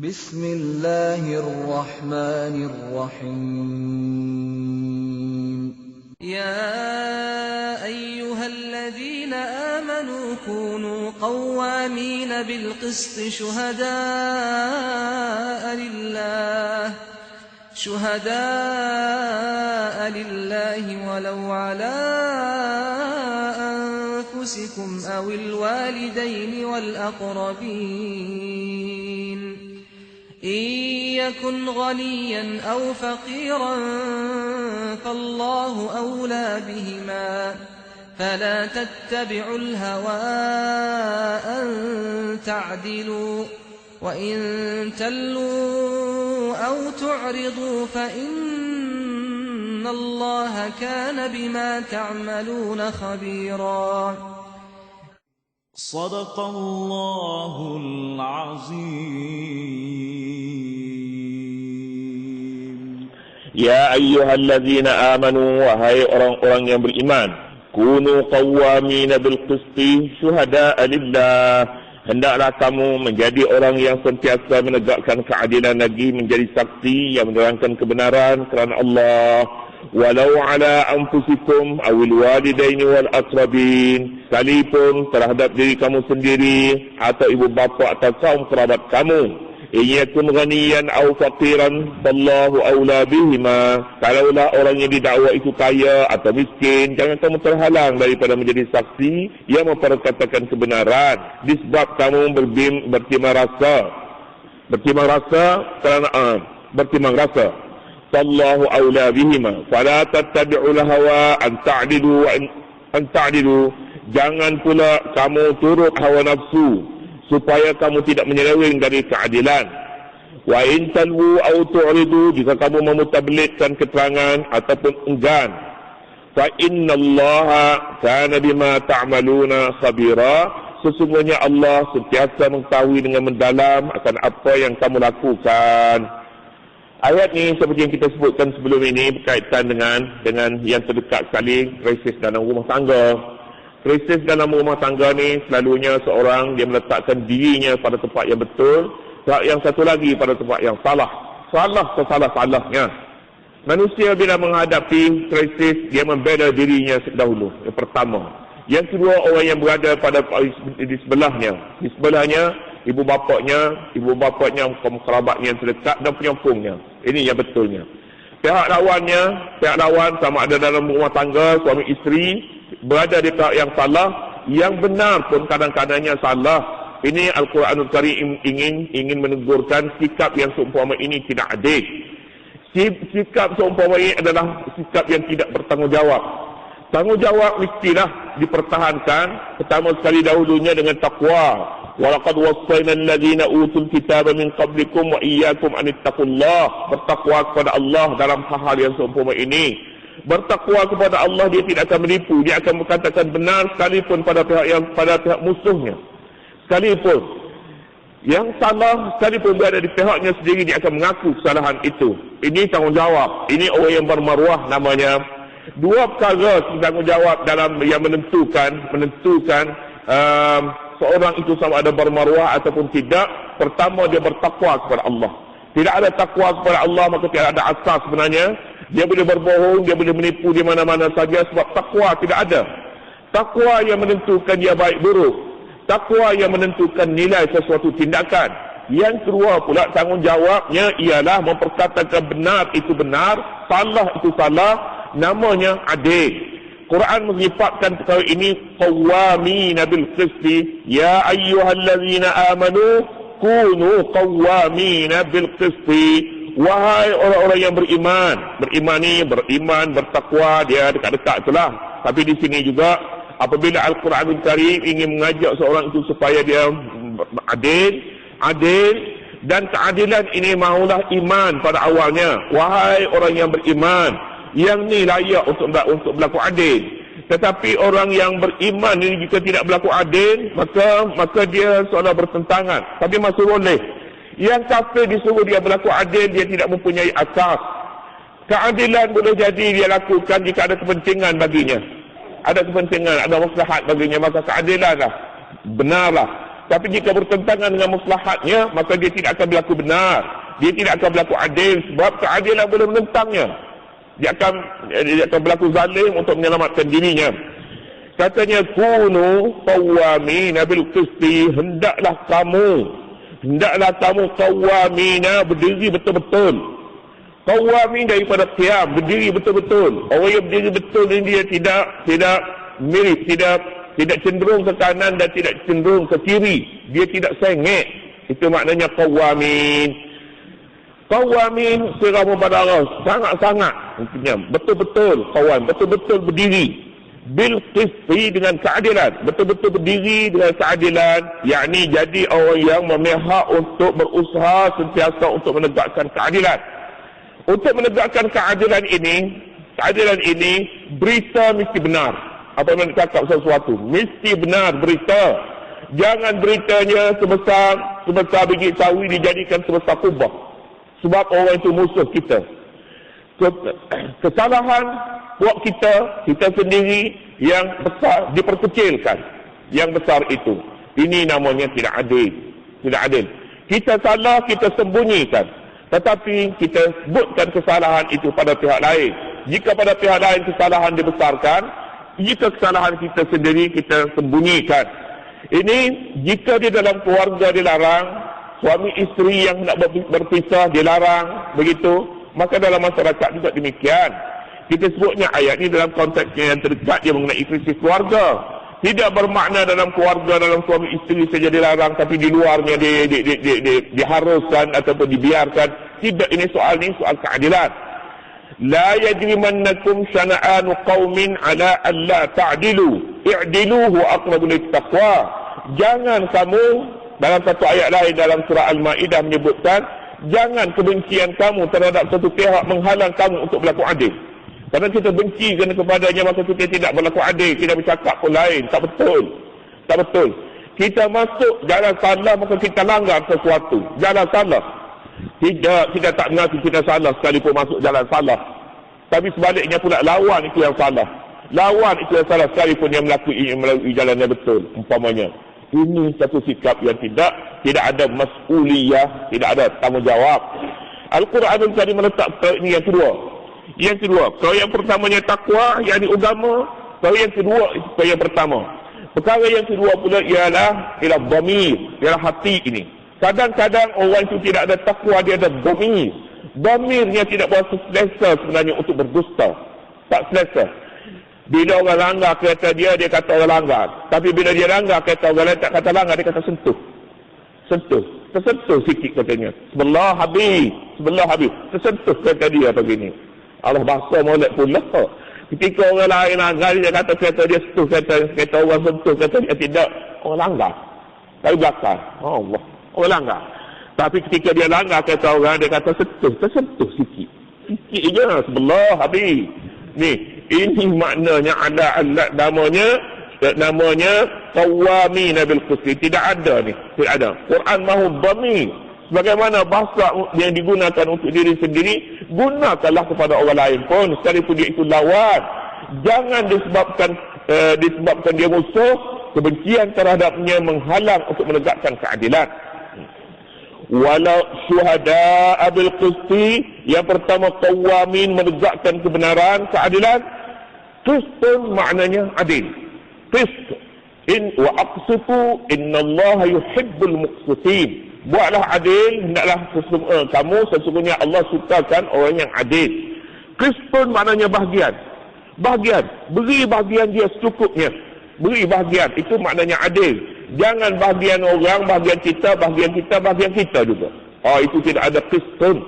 بسم الله الرحمن الرحيم. يا أيها الذين آمنوا كونوا قوامين بالقسط شهداء لله شهداء لله ولو على أنفسكم أو الوالدين والأقربين. إن يكن غنيا أو فقيرا فالله أولى بهما فلا تتبعوا الهوى أن تعدلوا وإن تلوا أو تعرضوا فإن الله كان بما تعملون خبيرا صدق الله العظيم Ya ayyuhallazina amanu wahai orang-orang yang beriman kunu qawwamina bil qisti syuhada'a lillah hendaklah kamu menjadi orang yang sentiasa menegakkan keadilan lagi menjadi saksi yang menerangkan kebenaran kerana Allah walau ala anfusikum awil walidaini wal aqrabin sekalipun terhadap diri kamu sendiri atau ibu bapa atau kaum kerabat kamu. In yakun ghaniyan aw faqiran fallahu aula bihima. Kalaulah orang yang didakwa itu kaya atau miskin jangan kamu terhalang daripada menjadi saksi yang memperkatakan kebenaran. Disebab kamu berbim, bertimbang rasa. Bertimbang rasa kerana uh, bertimbang rasa aula bihima fala tattabi'ul hawa an ta'dilu wa an ta'dilu jangan pula kamu turut hawa nafsu supaya kamu tidak menyeleweng dari keadilan. Wa in talwu aw tu'ridu jika kamu memutablikkan keterangan ataupun enggan. Fa innallaha kana bima ta'maluna khabira. Sesungguhnya Allah sentiasa mengetahui dengan mendalam akan apa yang kamu lakukan. Ayat ni seperti yang kita sebutkan sebelum ini berkaitan dengan dengan yang terdekat sekali krisis dalam rumah tangga. Krisis dalam rumah tangga ni selalunya seorang dia meletakkan dirinya pada tempat yang betul yang satu lagi pada tempat yang salah. Salah sesalah-salahnya manusia bila menghadapi krisis dia membela dirinya dahulu yang pertama. Yang kedua orang yang berada pada di sebelahnya. Di sebelahnya ibu bapaknya ibu bapaknya kerabatnya yang terdekat dan penyompongnya ini yang betulnya pihak lawannya pihak lawan sama ada dalam rumah tangga suami isteri berada di pihak yang salah, yang benar pun kadang-kadangnya salah. Ini Al-Quranul Karim ingin ingin menegurkan sikap yang seumpama ini tidak adil. Sikap seumpama ini adalah sikap yang tidak bertanggungjawab. Tanggungjawab mestilah dipertahankan pertama sekali dahulunya dengan takwa. Walaqad wassayna alladhina utul kitaba min qablikum wa iyyakum an ittaqullah. Bertakwa kepada Allah dalam hal-hal yang seumpama ini. Bertakwa kepada Allah dia tidak akan menipu. Dia akan berkatakan benar sekalipun pada pihak yang pada pihak musuhnya. Sekalipun yang salah sekalipun berada di pihaknya sendiri dia akan mengaku kesalahan itu. Ini tanggungjawab. Ini orang yang bermaruah namanya. Dua perkara tanggungjawab dalam yang menentukan menentukan um, seorang itu sama ada bermaruah ataupun tidak pertama dia bertakwa kepada Allah tidak ada takwa kepada Allah maka tidak ada asas sebenarnya dia boleh berbohong, dia boleh menipu di mana-mana saja sebab takwa tidak ada. Takwa yang menentukan dia baik buruk. Takwa yang menentukan nilai sesuatu tindakan. Yang kedua pula tanggungjawabnya ialah memperkatakan benar itu benar, salah itu salah, namanya adil. Quran menyifatkan perkara ini qawwamin bil qisti ya ayyuhallazina amanu kunu qawwamin bil qisti Wahai orang-orang yang beriman, beriman ni beriman, bertakwa, dia dekat-dekat itulah. Tapi di sini juga apabila Al-Quranul Karim ingin mengajak seorang itu supaya dia adil, adil dan keadilan ini mahulah iman pada awalnya. Wahai orang yang beriman, yang ni layak untuk untuk berlaku adil. Tetapi orang yang beriman ini jika tidak berlaku adil, maka maka dia seolah bertentangan. Tapi masih boleh yang kafir disuruh dia berlaku adil, dia tidak mempunyai asas. Keadilan boleh jadi dia lakukan jika ada kepentingan baginya. Ada kepentingan, ada maslahat baginya, maka keadilanlah. Benarlah. Tapi jika bertentangan dengan maslahatnya, maka dia tidak akan berlaku benar. Dia tidak akan berlaku adil sebab keadilan boleh menentangnya. Dia akan dia akan berlaku zalim untuk menyelamatkan dirinya. Katanya kunu qawwamina bil qisti hendaklah kamu hendaklah kamu qawwamina berdiri betul-betul. Qawamin daripada qiyam berdiri betul-betul. Orang yang berdiri betul ini dia tidak tidak mirip, tidak tidak cenderung ke kanan dan tidak cenderung ke kiri. Dia tidak sengit. Itu maknanya qawamin. Qawamin secara mubadarah sangat-sangat intinya betul-betul kawan betul-betul berdiri. Bil qisti dengan keadilan. Betul-betul berdiri dengan keadilan. Yakni jadi orang yang memihak untuk berusaha sentiasa untuk menegakkan keadilan. Untuk menegakkan keadilan ini keadilan ini berita mesti benar. Apabila nak cakap sesuatu mesti benar berita. Jangan beritanya sebesar sebesar biji sawi dijadikan sebesar kubah. Sebab orang itu musuh kita kesalahan buat kita kita sendiri yang besar diperkecilkan yang besar itu. Ini namanya tidak adil. Tidak adil. Kita salah kita sembunyikan. Tetapi kita sebutkan kesalahan itu pada pihak lain. Jika pada pihak lain kesalahan dibesarkan jika kesalahan kita sendiri kita sembunyikan. Ini jika di dalam keluarga dilarang suami isteri yang nak berpisah dilarang begitu maka dalam masyarakat juga demikian. Kita sebutnya ayat ini dalam konteksnya yang terdekat dia mengenai krisis keluarga. Tidak bermakna dalam keluarga dalam suami isteri saja dilarang tapi di luarnya di, di, di, di, di, diharuskan ataupun dibiarkan. Tidak ini soal ini soal keadilan. La yajrimannakum syana'anu qaumin ala alla ta'dilu. I'diluhu aqrabu littaqwa. Jangan kamu dalam satu ayat lain dalam surah Al-Maidah menyebutkan jangan kebencian kamu terhadap satu pihak menghalang kamu untuk berlaku adil. Kerana kita benci kerana kepadanya maka kita tidak berlaku adil, kita bercakap pun lain, tak betul. Tak betul. Kita masuk jalan salah maka kita langgar sesuatu. Jalan salah. Tidak, kita tak mengaku kita salah sekalipun masuk jalan salah. Tapi sebaliknya pula lawan itu yang salah. Lawan itu yang salah sekalipun yang melalui, melalui jalan yang betul. Umpamanya. Ini satu sikap yang tidak tidak ada mas'uliyah, tidak ada tanggungjawab. Al-Quran itu tadi meletak ini yang kedua. Yang kedua, kalau yang pertamanya takwa, yang ini agama. Kalau yang kedua, itu yang pertama. Perkara yang kedua pula ialah ialah dhamir, ialah hati ini. Kadang-kadang orang itu tidak ada takwa, dia ada dhamir. Dhamirnya tidak berasa selesa sebenarnya untuk berdusta. Tak selesa. Bila orang langgar kereta dia, dia kata orang langgar. Tapi bila dia langgar kereta orang lain tak kata langgar, dia kata sentuh. Sentuh. Tersentuh sikit katanya. Sebelah habis. Sebelah habis. Tersentuh kereta dia begini. Allah bahasa molek pula. Ketika orang lain langgar, dia kata kereta dia sentuh kereta, kereta orang sentuh kereta dia tidak. Orang langgar. Tapi belakang. Oh Allah. Orang langgar. Tapi ketika dia langgar kereta orang, dia kata sentuh. Tersentuh sikit. Sikit je. Sebelah habis. Ni, ini maknanya ada alat namanya namanya qawami nabil qisti tidak ada ni. Tidak ada. Quran mahu dhamir bagaimana bahasa yang digunakan untuk diri sendiri gunakanlah kepada orang lain pun. Sekalipun dia itu lawan. Jangan disebabkan uh, disebabkan dia musuh. Kebencian terhadapnya menghalang untuk menegakkan keadilan. Walau syuhada abil qisti yang pertama qawamin menegakkan kebenaran keadilan Qistun maknanya adil. Qist. In wa aqsitu innallaha yuhibbul muqsitin. Buatlah adil, hendaklah eh, kamu sesungguhnya Allah sukakan orang yang adil. Qistun maknanya bahagian. Bahagian. Beri bahagian dia secukupnya. Beri bahagian. Itu maknanya adil. Jangan bahagian orang, bahagian kita, bahagian kita, bahagian kita juga. Oh, itu tidak ada qistun.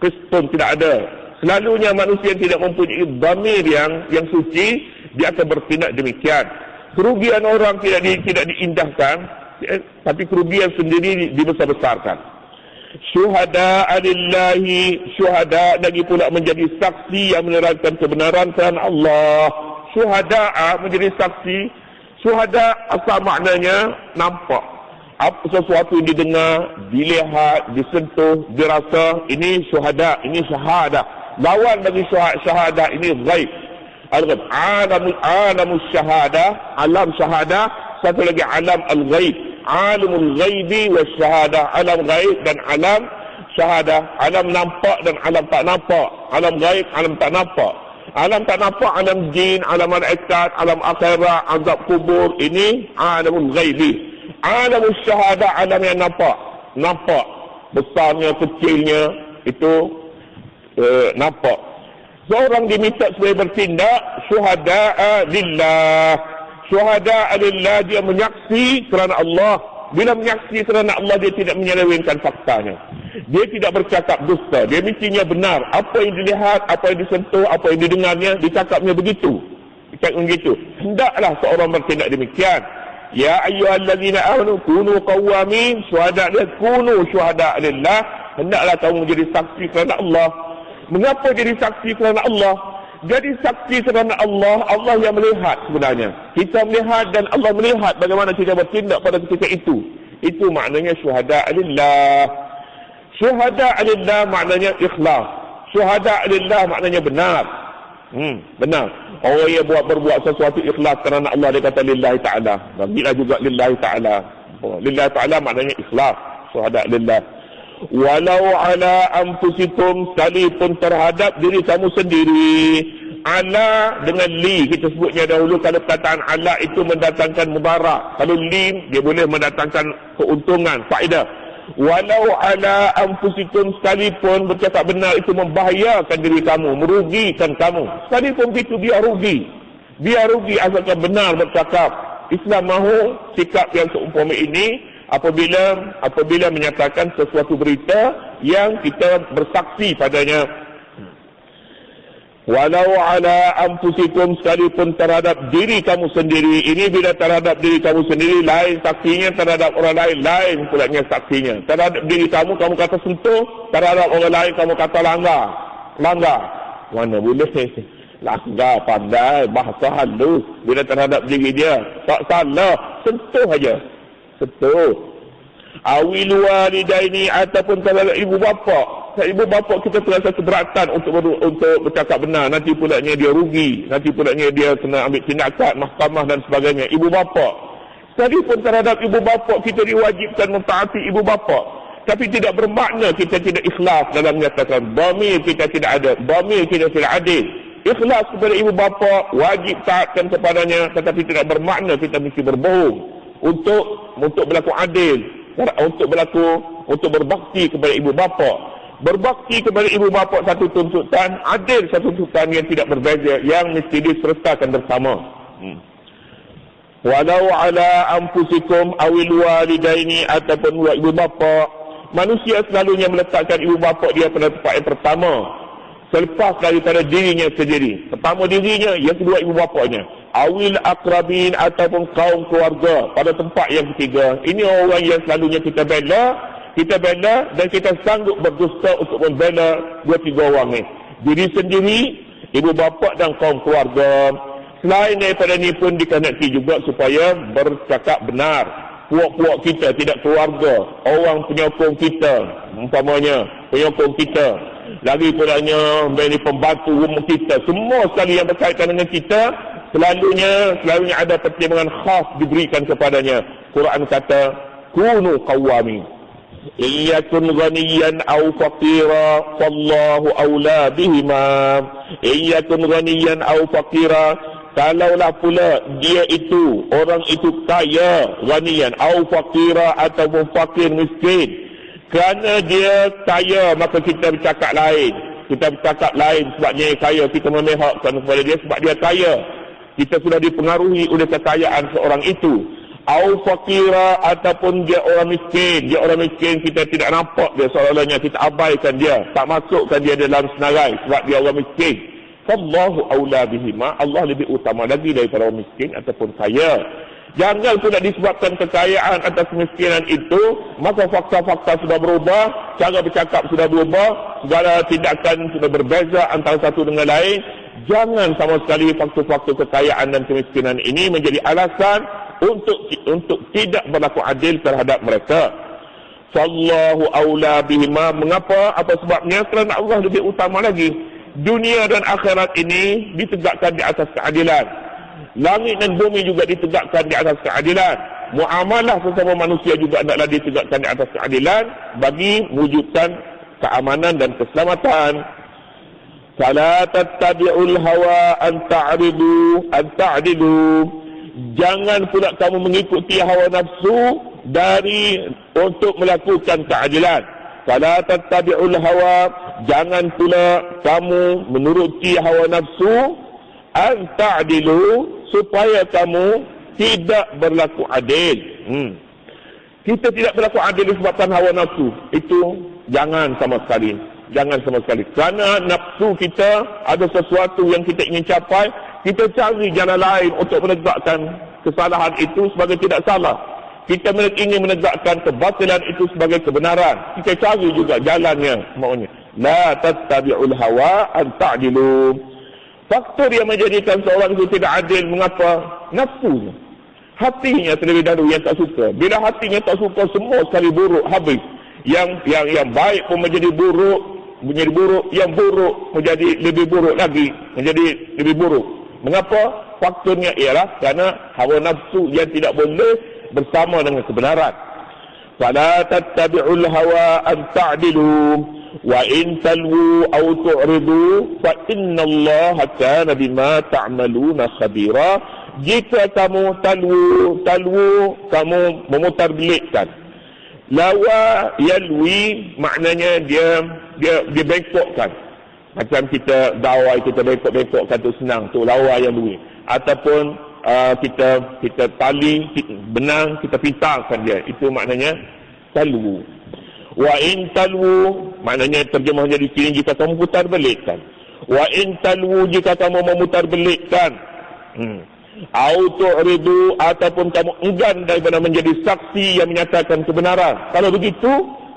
Qistun tidak ada. Selalunya manusia yang tidak mempunyai damir yang yang suci, dia akan bertindak demikian. Kerugian orang tidak di, tidak diindahkan, ya, tapi kerugian sendiri dibesar-besarkan. Syuhada alillahi syuhada lagi pula menjadi saksi yang menerangkan kebenaran kerana Allah. Syuhada menjadi saksi. Syuhada asal maknanya nampak. Apa sesuatu didengar, dilihat, disentuh, dirasa. Ini syuhada, ini syahadah lawan bagi syahadah ini ghaib. Al-ghaib. Alam alam syahadah alam syahadah satu lagi alam al-ghaib. Alimul ghaibi wa syahadah alam gaib dan alam syahadah alam nampak dan alam tak nampak. Alam gaib alam tak nampak. Alam tak nampak alam jin alam malaikat alam akhirat azab kubur ini alamul ghaibi. Alamul syahadah alam yang nampak. Nampak besarnya kecilnya itu uh, nampak. Seorang diminta supaya bertindak syuhada'a lillah. Syuhada'a lillah dia menyaksi kerana Allah. Bila menyaksi kerana Allah dia tidak menyelewengkan faktanya. Dia tidak bercakap dusta. Dia mestinya benar. Apa yang dilihat apa yang disentuh apa yang didengarnya dicakapnya begitu. Dicakap begitu. Hendaklah seorang bertindak demikian. Ya ayyuhallazina amanu kunu qawwamin. Syuhada kunu syuhada lillah. Hendaklah kamu menjadi saksi kerana Allah mengapa jadi saksi kerana Allah jadi saksi kerana Allah Allah yang melihat sebenarnya kita melihat dan Allah melihat bagaimana kita bertindak pada ketika itu itu maknanya syuhada lillah syuhada lillah maknanya ikhlas syuhada lillah maknanya benar hmm benar Orang yang buat berbuat sesuatu ikhlas kerana Allah dia kata lillahi ta'ala. Bagilah juga lillahi ta'ala. Oh, lillahi ta'ala maknanya ikhlas. Suhadat lillah. Walau ala anfusikum sekalipun terhadap diri kamu sendiri. Ala dengan li kita sebutnya dahulu kalau perkataan ala itu mendatangkan mubarak. Kalau li dia boleh mendatangkan keuntungan, faedah walau ala anfusikum sekalipun bercakap benar itu membahayakan diri kamu merugikan kamu sekalipun itu dia rugi dia rugi asalkan benar bercakap Islam mahu sikap yang seumpama ini apabila apabila menyatakan sesuatu berita yang kita bersaksi padanya Walau ala anfusikum sekalipun terhadap diri kamu sendiri. Ini bila terhadap diri kamu sendiri, lain saksinya terhadap orang lain, lain pulanya saksinya. Terhadap diri kamu, kamu kata sentuh. Terhadap orang lain, kamu kata langgar. Langgar. Mana boleh? Langgar, pandai, bahasa halus. Bila terhadap diri dia, tak salah. Sentuh aja. Sentuh. Awil walidaini ataupun terhadap ibu bapa. Ibu bapa kita terasa keberatan untuk ber, untuk bercakap benar. Nanti pulaknya dia rugi. Nanti pulaknya dia kena ambil tindakan mahkamah dan sebagainya. Ibu bapa. Pun terhadap ibu bapa kita diwajibkan mentaati ibu bapa. Tapi tidak bermakna kita tidak ikhlas dalam menyatakan dhamir kita tidak ada dhamir kita tidak adil. Ikhlas kepada ibu bapa wajib taatkan kepadanya tetapi tidak bermakna kita mesti berbohong untuk untuk berlaku adil untuk berlaku untuk berbakti kepada ibu bapa berbakti kepada ibu bapa satu tuntutan, adil satu tuntutan yang tidak berbeza, yang mesti disertakan bersama. Hmm. Walau ala anfusikum awil walidaini ataupun ibu bapa, manusia selalunya meletakkan ibu bapa dia pada tempat yang pertama. Selepas daripada dirinya sendiri. Pertama dirinya, yang kedua ibu bapanya. Awil akrabin ataupun kaum keluarga pada tempat yang ketiga. Ini orang yang selalunya kita bela kita bela dan kita sanggup berdusta untuk membela dua tiga orang ni. Diri sendiri, ibu bapa dan kaum keluarga. Selain daripada ni pun dikehendaki juga supaya bercakap benar. Puak-puak kita tidak keluarga. Orang penyokong kita. Umpamanya, penyokong kita. Lagi pulanya, ini pembantu rumah kita. Semua sekali yang berkaitan dengan kita, selalunya selalunya ada pertimbangan khas diberikan kepadanya. Quran kata kunu qawami Iyakun ghaniyan aw faqira fallahu aula bihima. Iyakun ghaniyan aw faqira. Kalaulah pula dia itu Orang itu kaya Ghaniyan aw faqira Atau fakir miskin Kerana dia kaya Maka kita bercakap lain. Kita bercakap lain sebabnya dia kaya Kita memihakkan kepada dia sebab dia kaya. Kita sudah dipengaruhi oleh kekayaan seorang itu. Au fakira ataupun dia orang miskin. Dia orang miskin kita tidak nampak dia. Seolah-olahnya kita abaikan dia. Tak masukkan dia dalam senarai. Sebab dia orang miskin. Allahu aula bihima. Allah lebih utama lagi daripada orang miskin ataupun kaya. Jangan pula disebabkan kekayaan atas kemiskinan itu maka fakta-fakta sudah berubah cara bercakap sudah berubah segala tindakan sudah berbeza antara satu dengan lain jangan sama sekali fakta-fakta kekayaan dan kemiskinan ini menjadi alasan untuk untuk tidak berlaku adil terhadap mereka. Sallahu aula bihima. Mengapa? Apa sebabnya? Kerana Allah lebih utama lagi. Dunia dan akhirat ini ditegakkan di atas keadilan. Langit dan bumi juga ditegakkan di atas keadilan. muamalah sesama manusia juga hendaklah ditegakkan di atas keadilan bagi mewujudkan keamanan dan keselamatan. Fala tattabi'ul hawa an ta'ridu an ta'dilu. Jangan pula kamu mengikuti hawa nafsu dari untuk melakukan keadilan. Fala tattabi'ul hawa jangan pula kamu menuruti hawa nafsu an ta'dilu supaya kamu tidak berlaku adil. Hmm. Kita tidak berlaku adil disebabkan hawa nafsu. Itu jangan sama sekali. Jangan sama sekali. Kerana nafsu kita ada sesuatu yang kita ingin capai, kita cari jalan lain untuk menegakkan kesalahan itu sebagai tidak salah. Kita ingin menegakkan kebatilan itu sebagai kebenaran. Kita cari juga jalannya maunya. La tattabi'ul hawa an ta'dilu. Faktor yang menjadikan seorang itu tidak adil mengapa? Nafsunya. Hatinya terlebih dahulu yang tak suka. Bila hatinya tak suka semua sekali buruk habis. Yang yang yang baik pun menjadi buruk, menjadi buruk, yang buruk menjadi lebih buruk lagi, menjadi lebih buruk. Mengapa? Faktornya ialah kerana hawa nafsu yang tidak boleh bersama dengan kebenaran. Fala tattabi'ul hawa an ta'dilu wa in talwu aw tu'ridu fa inna Allah kana bima ta'maluna khabira. Jika kamu talwu, talwu kamu memutar belikkan. Lawa yalwi maknanya dia dia dia bengkokkan. Macam kita dawai kita bengkok-bengkokkan tu senang tu lawa yang lui ataupun uh, kita kita tali benang kita pintangkan dia. Itu maknanya talwu. Wa in talwu maknanya terjemah jadi sini jika kamu putar belikkan wa in talwu jika kamu memutar belikkan hmm au tu'ridu ataupun kamu enggan daripada menjadi saksi yang menyatakan kebenaran kalau begitu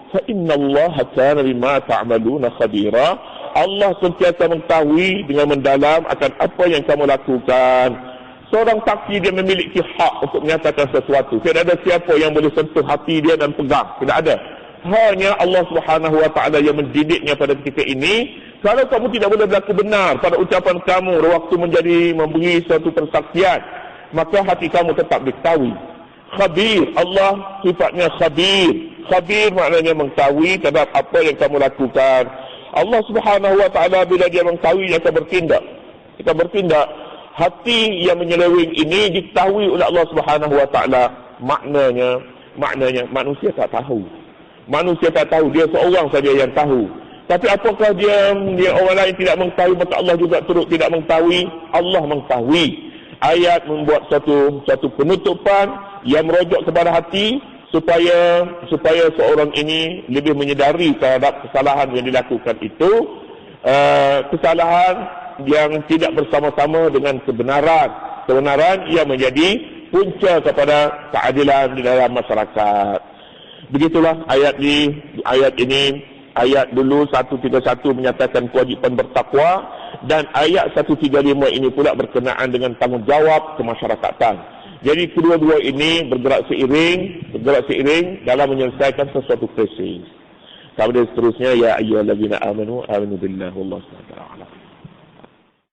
fa innallaha kana bima ta'maluna khabira Allah sentiasa mengetahui dengan mendalam akan apa yang kamu lakukan. Seorang saksi dia memiliki hak untuk menyatakan sesuatu. Tidak ada siapa yang boleh sentuh hati dia dan pegang. Tidak ada. Hanya Allah Subhanahu Wa Taala yang mendidiknya pada ketika ini. Kalau kamu tidak boleh berlaku benar pada ucapan kamu waktu menjadi memberi suatu persaksian, maka hati kamu tetap diketahui. Khabir, Allah sifatnya khabir. Khabir maknanya mengetahui terhadap apa yang kamu lakukan. Allah Subhanahu wa taala bila dia mengetahui dia akan bertindak. Kita bertindak hati yang menyeleweng ini diketahui oleh Allah Subhanahu wa taala. Maknanya maknanya manusia tak tahu. Manusia tak tahu, dia seorang saja yang tahu. Tapi apakah dia dia orang lain tidak mengetahui maka Allah juga turut tidak mengetahui? Allah mengetahui. Ayat membuat satu satu penutupan yang merujuk kepada hati supaya supaya seorang ini lebih menyedari terhadap kesalahan yang dilakukan itu uh, kesalahan yang tidak bersama-sama dengan kebenaran kebenaran yang menjadi punca kepada keadilan di dalam masyarakat begitulah ayat ini ayat ini ayat dulu 131 menyatakan kewajipan bertakwa dan ayat 135 ini pula berkenaan dengan tanggungjawab kemasyarakatan jadi kedua-dua ini bergerak seiring, bergerak seiring dalam menyelesaikan sesuatu krisis. Kemudian seterusnya ya ayyuhallazina amanu aminu billahi wallahu ta'ala.